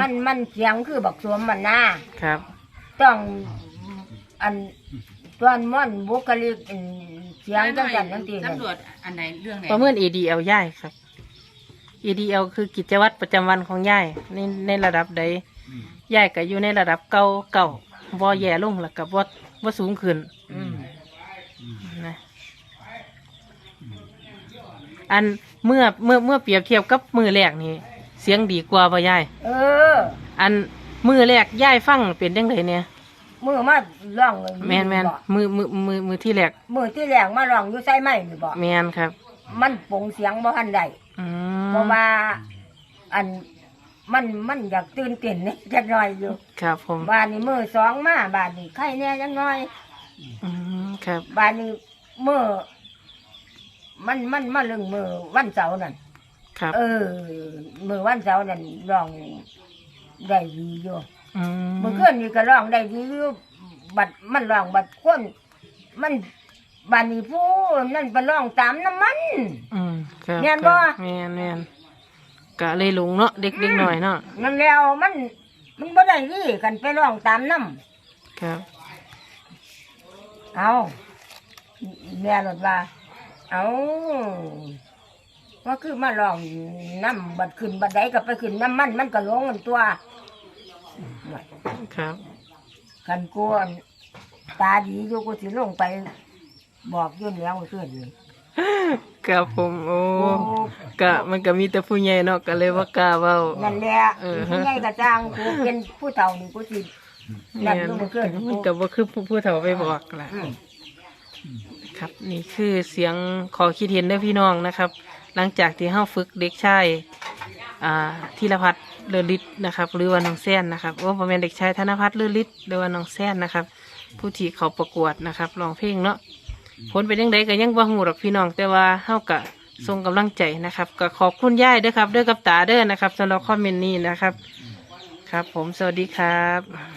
มันมันเสียงคือบักสวมมันหน้าครับ ต้องอันตอนม่อนบุคลิกอันเสียงจังสันจังตีเลยตำรวจอันไหนเรื่องไหนประเมิน ADL ย่ายครับ ADL คือกิจวัตรประจำวันของย่ายในในระดับใดย่ายก็อยู่ในระดับเก่าเก่าบ่แย่ลงแล้วก็บ่บ่สูงขึ้นอืมนะอันเมื่อเมื่อเมื่อเปรียบเทียบกับมือแรกนี่ เสียงดีกว่าบ่ย่าย เออ อันมือแรกย่ายฟังเป็นจังไดเนี่ยมือมาร้องเลยแมนแมนบ่มือมือมือมือที่แรกมือที่แรกมาร้องอยู่ใส่ไม้นี่บ่แมนครับ มันปงเสียงบ่ทันได้อืเพราะมว่า อันมันมันอยากตื่นเต้นนิดจักหน่อยอยู่ครับผมบานนี้มือสองมาบานนี้ไข่แน่จักหน่อย อืมครับ บานนี้มือมันมันมาลึงมือวันเสาร์นั่น ครับ เออมือวันเสาร์นั่นร้องได้ดีอยู่อืมเมื่อคืนนี่ก็ร้องได้ดีอยู่บัดมันร้องบัดคนมันบานนี้ผู้นั่นไปร้องตามน้ำมัน อืมครับแม่นบ่ ครับแมนแมนกะเลยหลงเนาะเด็กเด็กหน่อยเนาะนั่นแล้วมันมันบ่ได้ดีกันไปร้องตามน้ำครับเอาแม่รถว่าเอา ว่าคือมาลองน้ำบัดขึ้นบัดใดก็ไปขึ้นน้ำมันมันก็หลงกันตัวครับกันกวนตาดีอยู่กูสิลงไป บอกอยุ่นแล้วขึ้นนี่ครับผมโอ้โอ้กะมันก็มีแต่ผู้ใหญ่เนาะก็เลยว่ากล้าเว้านั่นแหละเออฮะผู้ใหญ่กระจ้างกูเป็นผู้เฒ่านี่กูสินั่นอยู่เมื่อคืนมันก็บ่คือผู้ผู้เฒ่าไปบอกล่ะอืมครับนี่คือเสียงขอคิดเห็นเด้อพี่น้องนะครับ หลังจากที่เฮาฝึกเด็กชายอ่าธีรพัฒน์เลือฤทธิ์นะครับ หรือว่าน้องแซนนะครับโอ้บ่แม่นเด็กชายธนพัฒน์เลือฤทธิ์หรือว่าน้องแซนนะครับ ผู้ที่เขาประกวดนะครับร้องเพลงเนาะผลเป็นยังไงก็ยังบ่ฮู้หรอกพี่น้องแต่ว่าเฮาก็ส่งกำลังใจนะครับ ก็ขอบคุณย่ายด้อครับด้อกับตาเด้อนะครับสำหรับคอมเมนต์นี้นะครับ ครับ ผมสวัสดีครับ